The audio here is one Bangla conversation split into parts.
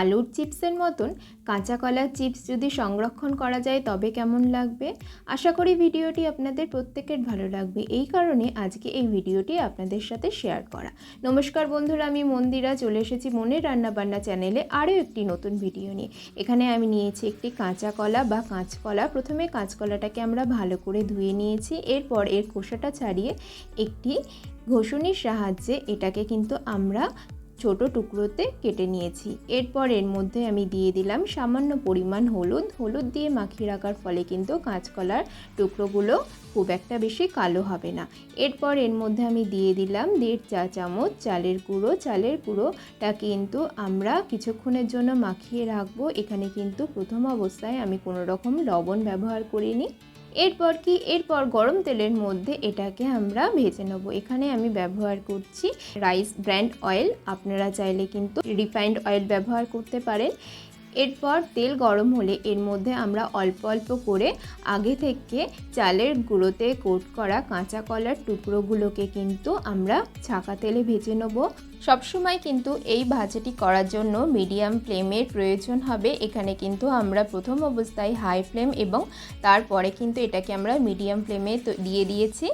আলুর চিপসের মতন কাঁচা কলার চিপস যদি সংরক্ষণ করা যায়, তবে কেমন লাগবে? আশা করি ভিডিওটি আপনাদের প্রত্যেকের ভালো লাগবে। এই কারণে আজকে এই ভিডিওটি আপনাদের সাথে শেয়ার করা। নমস্কার বন্ধুরা, আমি মন্দিরা। চলে এসেছি মনের রান্নাবান্না চ্যানেলে আরও একটি নতুন ভিডিও নিয়ে। এখানে আমি নিয়েছি একটি কাঁচা কলা বা কাঁচকলা প্রথমে কাঁচকলাটাকে আমরা ভালো করে ধুয়ে নিয়েছি। এরপর এর খোসাটা ছাড়িয়ে একটি ঘষুনির সাহায্যে এটাকে কিন্তু আমরা ছোট টুকরোতে কেটে নিয়েছি। এরপর এর মধ্যে আমি দিয়ে দিলাম সামান্য পরিমাণ হলুদ। হলুদ দিয়ে মাখিয়ে রাখার ফলে কিন্তু কাঁচকলার টুকরোগুলো খুব একটা বেশি কালো হবে না। এরপর এর মধ্যে আমি দিয়ে দিলাম দেড় চা চামচ চালের গুঁড়ো। চালের গুঁড়োটা কিন্তু আমরা কিছুক্ষণের জন্য মাখিয়ে রাখব। এখানে কিন্তু প্রথম অবস্থায় আমি কোনো রকম লবণ ব্যবহার করিনি। এরপর কি? এরপর গরম তেলের মধ্যে এটাকে আমরা ভেজে নেব। এখানে আমি ব্যবহার করছি রাইস ব্র্যান্ড অয়েল আপনারা চাইলে কিন্তু রিফাইন্ড অয়েল ব্যবহার করতে পারেন। এরপর তেল গরম হলে এর মধ্যে আমরা অল্প অল্প করে আগে থেকে চালের গুঁড়োতে কোট করা কাঁচা কলার টুকরোগুলোকে কিন্তু আমরা ছাকা তেলে ভেজে নেব। সবসময় কিন্তু এই ভাজাটি করার জন্য মিডিয়াম ফ্লেমের প্রয়োজন হবে। এখানে কিন্তু আমরা প্রথম অবস্থায় হাই ফ্লেম এবং তারপরে কিন্তু এটাকে আমরা মিডিয়াম ফ্লেমে দিয়ে দিয়েছি।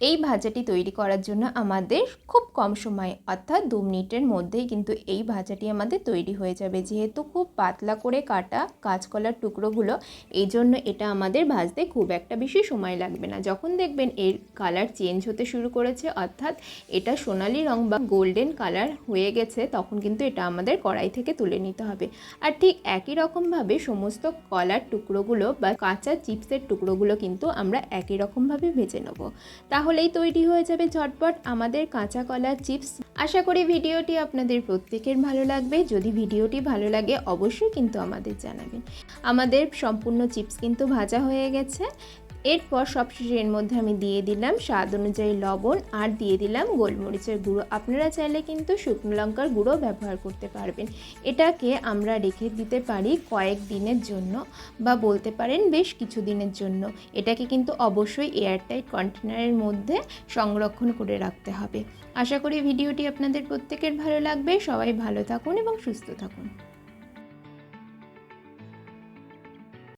এই ভাজাটি তৈরি করার জন্য আমাদের খুব কম সময়, অর্থাৎ দু মিনিটের মধ্যেই কিন্তু এই ভাজাটি আমাদের তৈরি হয়ে যাবে। যেহেতু খুব পাতলা করে কাটা কাঁচকলার টুকরোগুলো, এই জন্য এটা আমাদের ভাজতে খুব একটা বেশি সময় লাগবে না। যখন দেখবেন এর কালার চেঞ্জ হতে শুরু করেছে, অর্থাৎ এটা সোনালি রং বা গোল্ডেন কালার হয়ে গেছে, তখন কিন্তু এটা আমাদের কড়াই থেকে তুলে নিতে হবে। আর ঠিক একই রকমভাবে সমস্ত কলার টুকরোগুলো বা কাঁচা চিপসের টুকরোগুলো কিন্তু আমরা একই রকমভাবে ভেজে নেব। তাহলে তাহলেই তৈরি হয়ে যাবে ঝটপট আমাদের কাঁচা কলার চিপস। আশা করি ভিডিওটি আপনাদের প্রত্যেকের ভালো লাগবে। যদি ভিডিওটি ভালো লাগে, অবশ্যই কিন্তু আমাদের জানাবেন। আমাদের সম্পূর্ণ চিপস কিন্তু ভাজা হয়ে গেছে। এরপর সবশেষে এর মধ্যে আমি দিয়ে দিলাম স্বাদ অনুযায়ী লবণ আর দিয়ে দিলাম গোলমরিচের গুঁড়ো। আপনারা চাইলে কিন্তু শুকনো লঙ্কার গুঁড়ো ব্যবহার করতে পারবেন। এটাকে আমরা রেখে দিতে পারি কয়েক দিনের জন্য বা বলতে পারেন বেশ কিছু দিনের জন্য। এটাকে কিন্তু অবশ্যই এয়ারটাইট কন্টেনারের মধ্যে সংরক্ষণ করে রাখতে হবে। আশা করি ভিডিওটি আপনাদের প্রত্যেকের ভালো লাগবে। সবাই ভালো থাকুন এবং সুস্থ থাকুন।